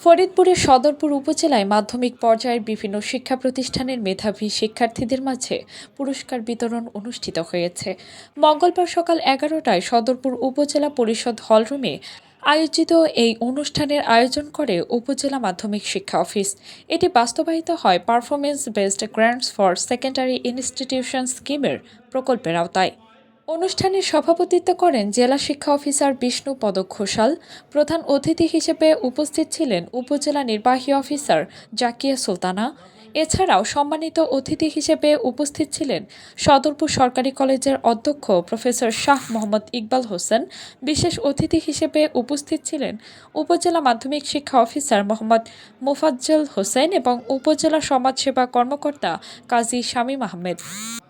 ফরিদপুরের সদরপুর উপজেলায় মাধ্যমিক পর্যায়ের বিভিন্ন শিক্ষা প্রতিষ্ঠানের মেধাবী শিক্ষার্থীদের মাঝে পুরস্কার বিতরণ অনুষ্ঠিত হয়েছে। মঙ্গলবার সকাল এগারোটায় সদরপুর উপজেলা পরিষদ হলরুমে আয়োজিত এই অনুষ্ঠানের আয়োজন করে উপজেলা মাধ্যমিক শিক্ষা অফিস। এটি বাস্তবায়িত হয় performance based grants for secondary institution স্কিমের প্রকল্পের আওতায়। অনুষ্ঠানে সভাপতিত্ব করেন জেলা শিক্ষা অফিসার বিষ্ণু পদক ঘোষাল প্রধান অতিথি হিসেবে উপস্থিত ছিলেন উপজেলা নির্বাহী অফিসার জাকিয়া সুলতানা। এছাড়াও সম্মানিত অতিথি হিসেবে উপস্থিত ছিলেন সদরপুর সরকারি কলেজের অধ্যক্ষ প্রফেসর শাহ মোহাম্মদ ইকবাল হোসেন। বিশেষ অতিথি হিসেবে উপস্থিত ছিলেন উপজেলা মাধ্যমিক শিক্ষা অফিসার মোহাম্মদ মোফাজ্জল হোসেন এবং উপজেলা সমাজসেবা কর্মকর্তা কাজী শামীম আহমেদ।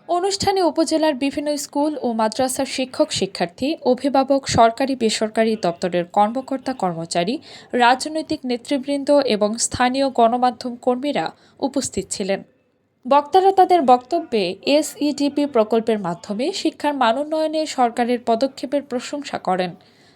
অনুষ্ঠানে উপজেলার বিভিন্ন স্কুল ও মাদ্রাসার শিক্ষক, শিক্ষার্থী, অভিভাবক, সরকারি, বেসরকারি দপ্তরের কর্মকর্তা, কর্মচারী, রাজনৈতিক নেতৃবৃন্দ এবং স্থানীয় গণমাধ্যম কর্মীরা উপস্থিত ছিলেন। বক্তারা তাদের বক্তব্যে এসইডিপি প্রকল্পের মাধ্যমে শিক্ষার মানোন্নয়নে সরকারের পদক্ষেপের প্রশংসা করেন।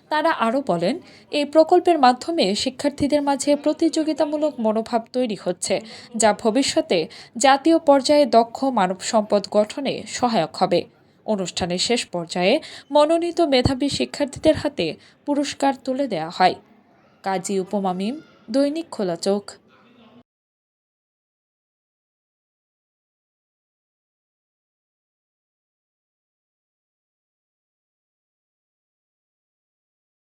তারা আরও বলেন, এই প্রকল্পের মাধ্যমে শিক্ষার্থীদের মাঝে প্রতিযোগিতামূলক মনোভাব তৈরি হচ্ছে, যা ভবিষ্যতে জাতীয় পর্যায়ে দক্ষ মানব সম্পদ গঠনে সহায়ক হবে। অনুষ্ঠানের শেষ পর্যায়ে মনোনীত মেধাবী শিক্ষার্থীদের হাতে পুরস্কার তুলে দেওয়া হয়। কাজী উপমামিম দৈনিক খোলা চোখ।